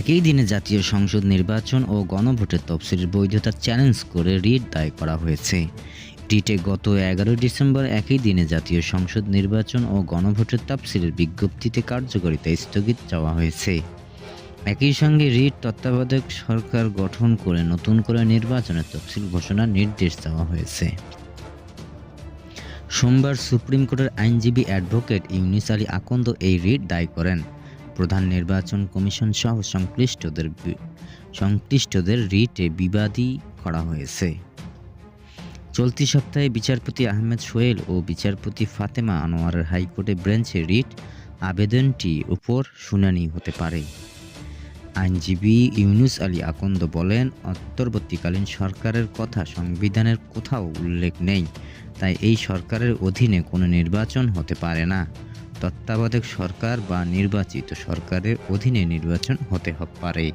একই দিনে জাতীয় সংসদ নির্বাচন ও গণভোটের তফসিলের বৈধতা চ্যালেঞ্জ করে রিট দায় করা হয়েছে। রিটে গত এগারোই ডিসেম্বর একই দিনে জাতীয় সংসদ নির্বাচন ও গণভোটের তফসিলের বিজ্ঞপ্তিতে কার্যকারিতা স্থগিত চাওয়া হয়েছে। একই সঙ্গে রিট তত্ত্বাবধায়ক সরকার গঠন করে নতুন করে নির্বাচনের তফসিল ঘোষণার নির্দেশ দেওয়া হয়েছে। সোমবার সুপ্রিম কোর্টের আইনজীবী অ্যাডভোকেট ইউনিস আলী আকন্দ এই রিট দায় করেন। প্রধান নির্বাচন কমিশন সহ সংশ্লিষ্টদের সংশ্লিষ্টদের রিটে বিবাদী করা হয়েছে। চলতি সপ্তাহে বিচারপতি আহমেদ সোহেল ও বিচারপতি ফাতেমা আনোয়ারের হাইকোর্টে ব্রেঞ্চে রিট আবেদনটি উপর শুনানি হতে পারে। আইনজীবী ইউনুস আলী আকন্দ বলেন, অন্তর্বর্তীকালীন সরকারের কথা সংবিধানের কোথাও উল্লেখ নেই, তাই এই সরকারের অধীনে কোনো নির্বাচন হতে পারে না। তত্ত্বাবধায়ক সরকার বা নির্বাচিত সরকারের অধীনে নির্বাচন হতে পারে।